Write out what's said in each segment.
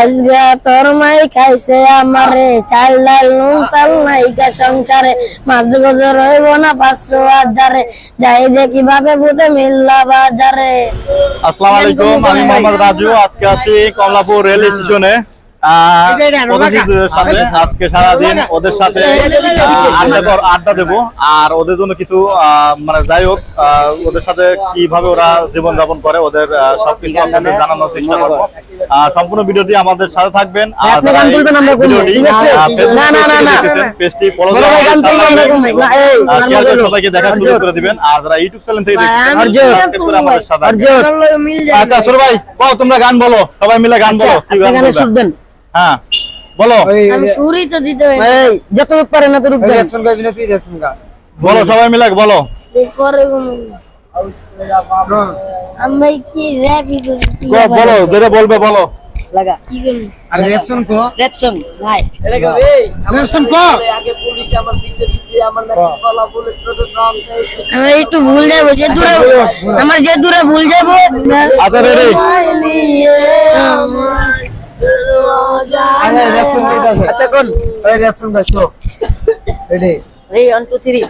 আজগা তোর মাই খাইছে আমারে, চাল ডাল, নুন তাল নাইকা সংসারে। মাছ গজে রইব না পাঁচশো হাজারে, যাই দেখি কীভাবে বুঝে মিল্লা বাজারে। আসসালামু আলাইকুম, আমি মোহাম্মদ রাজু, আজকে আছি কমলাপুর রেল স্টেশনে। আজকে সারাদিন ওদের সাথে আড্ডা দেবো আর ওদের জন্য কিছু মানে যাই হোক ওদের সাথে কীভাবে ওরা জীবন যাপন করে ওদের সবকিছু আপনাদের জানানোর চেষ্টা করব। আহ, সম্পূর্ণ ভিডিওটি আমাদের সাথে থাকবেন। আর গান পেজটি করে গান গান। সবাইকে দেখার সুযোগ করে দিবেন। আর যারা ইউটিউব চ্যানেল থেকে আমাদের সাথে আচ্ছা ছোট ভাই তোমরা গান বলো সবাই মিলে গান আচ্ছা বলো কি সুর হ্যাঁ বলো। আমি সুরই তো দিতে এই যতটুক পারেন ততটুক দেন। বলো সবাই মিলে বলো। করে আমি কি র্যাপি করি কি বলো? যেটা বলবে বলো। লাগা। কি করি আর রেপশন কো? রেপশন ভাই। রেপশন কো আমি একটু ভুল যাব যে দূরে আমার যে দূরে ভুল যাব আচ্ছা রেডি আচ্ছা কোন? ওই রেপশন কো চলো রেডি রে ওয়ান টু থ্রি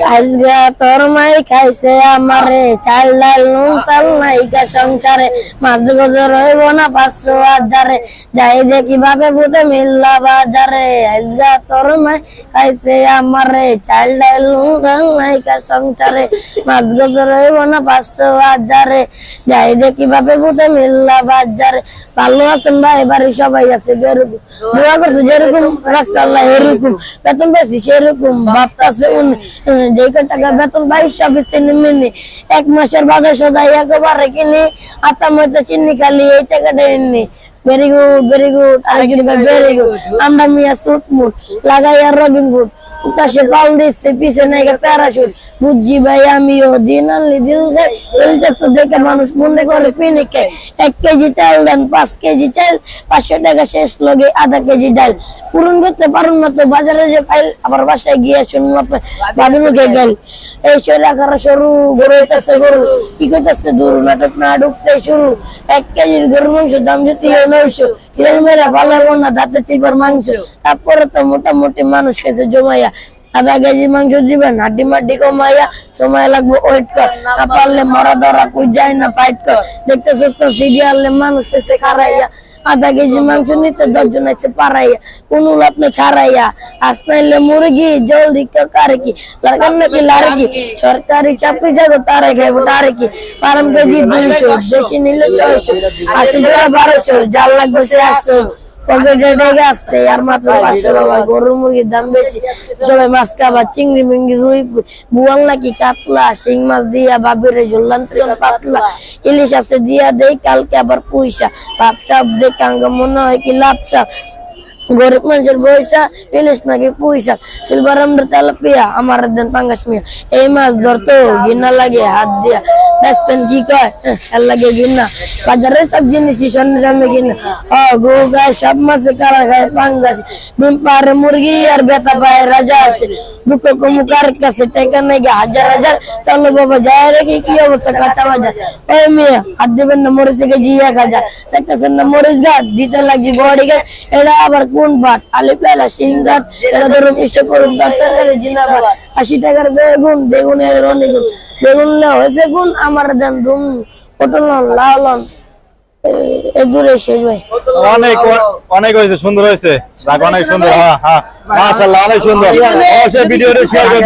আজগা তোর মাই খাইছে আমারে, চাল ডাল, নুন তাল নাইকা সংসারে। মাছ গজে রইব না পাঁচশো হাজারে। যাই দেখি ভাবে ভূতে মিল্লা বাজারে। আজগা তোর মাই খাইছে আমারে, চাল ডাল, নুন তাল নাইকা সংসারে। মাছ গজে রইব না পাঁচশো হাজারে। যাই দেখি ভাবে ভূতে মিল্লা বাজারে। ভালো আছেন ভাই, বাড়ির সবাই আছে যেরকম। দোয়া করছে যেরকম রাখছে আল্লাহ এরকম। বেতন বেশি সেরকম ভাবতাছে উনি আহ, যে কয় টাকা বেতন বাইশ হবে চিনি মিনি। এক মাসের বাজার সদাই একেবারে কিনি আটা ময়দা চিনি খালি এই টাকাটা এমনি ভেরি গুড ভেরি গুড আরেকজন ভেরি গুড আমরা মিয়া সুট মুট লাগাইয়া রগিন উতাসে পাল দিচ্ছে পিছে নাই প্যারাশুট বুঝছি ভাই আমিও দিন আনলি দিল চলছে দেখে মানুষ মনে করে পিনে এক কেজি তেল দেন পাঁচ কেজি চাল পাঁচশো টাকা শেষ লগে আধা কেজি ডাল। পূরণ করতে পারুন না তো বাজারে যে ফাইল আবার বাসায় গিয়ে শুনুন আপনার বাবু মুখে গেল। এই করা সরু গরু হইতেছে গরু। কি করতেছে দূর নাটক না ঢুকতে শুরু এক কেজির গরু মাংস দাম যদি নয়শো হিরণ মেরা পালাবো না দাঁতে চিপার মাংস। তারপরে তো মোটামুটি মানুষ খেয়েছে জমাইয়া আধা কেজি মাংস দিবেন হাড্ডি মাড্ডি কমাইয়া সময় লাগবে ওয়েট কর। না পারলে মরা ধরা কই যায় না ফাইট কর। দেখতে সুস্থ সিরিয়ালে মানুষ এসে খারাইয়া আধা কেজি মাংস নিতে দশজন আছে, পাড়াইয়া। কোন আপনি খারাইয়া আসনাইলে মুরগি জলদি কারে কি? লাগান নাকি লারকি সরকারি চাকরি যাব, তারে খাইব, তারে কি? পারম কেজি দুইশো, বেশি নিলে ছয়শো। আশি জোড়া বারোশো জাল লাগবে সে আটশো পকেটে ডেকে আসছে আর মাত্র পাঁচশো বাবা। গরুর মুরগির দাম বেশি। সবাই মাছ খাবার চিংড়ি মিংড়ি রুই বুয়াল নাকি কাতলা শিং মাছ দিয়া বাবিরে ঝুললান পাতলা। ইলিশ আছে দিয়া দেই কালকে আবার পুইসা ভাবসা দেকাঙ্গ মনে হয় কি লাভসা গরিব মানুষের পয়সা ইলিশ নাকি পয়সা সিলভার আমরা তেলাপিয়া আমার দেন পাঙ্গাস মিয়া। এই মাছ ধরতো ঘিন্না লাগে হাত দিয়া। দেখছেন কি কয়? এহ, এর লাগে ঘিন্না বাজারে সব জিনিসই স্বর্ণ দামে কিনা ও গো গায়ে সব মাছে কারা গায়ে পাঙ্গাস। ডিম পারে মুরগি আর বেতা পায়ে রাজা আছে। দুঃখ কমু কার কাছে? টাকা নাই হাজার হাজার। চলো বাবা যায় রেখে কি অবস্থা, কাঁচা বাজার। ওই মেয়ে, হাত দিবেন না, মরিচ কেজি এক হাজার। দেখতেছেন না মরিচ ঘাট দিতে লাগছি বডি ঘাট এটা আবার কোন ভাট আলিপ লাইলা সিং ঘাট এটা ধরুন ইষ্ট করুন ডাক্তার জিন্দাবাদ আশি টাকার বেগুন, বেগুনের অনেক বেগুন লে হয়েছে গুণ আমার দেন ধুম, পটল লন লাউ লন এ দূরে শেষ ভাই। অনেক অনেক হয়েছে সুন্দর হয়েছে। অনেক সুন্দর হ্যাঁ হ্যাঁ। মাশাআল্লাহ অনেক সুন্দর। অবশ্যই ভিডিওটা শেয়ার করে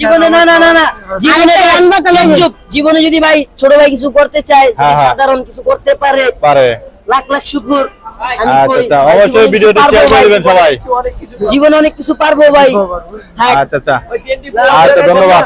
জীবনে না না না না। জীবনে আরেকটা গান বাতানো চুপ, জীবনে যদি ভাই ছোট ভাই কিছু করতে চায় হ্যাঁ। সাধারণ কিছু করতে পারে। পারে। লাখ লাখ শুকুর। আচ্ছা আচ্ছা। অবশ্যই জীবনে ভিডিওটা কিছু শেয়ার করে দিবেন সবাই। জীবনে অনেক কিছু পারব ভাই। আচ্ছা আচ্ছা। আচ্ছা ধন্যবাদ।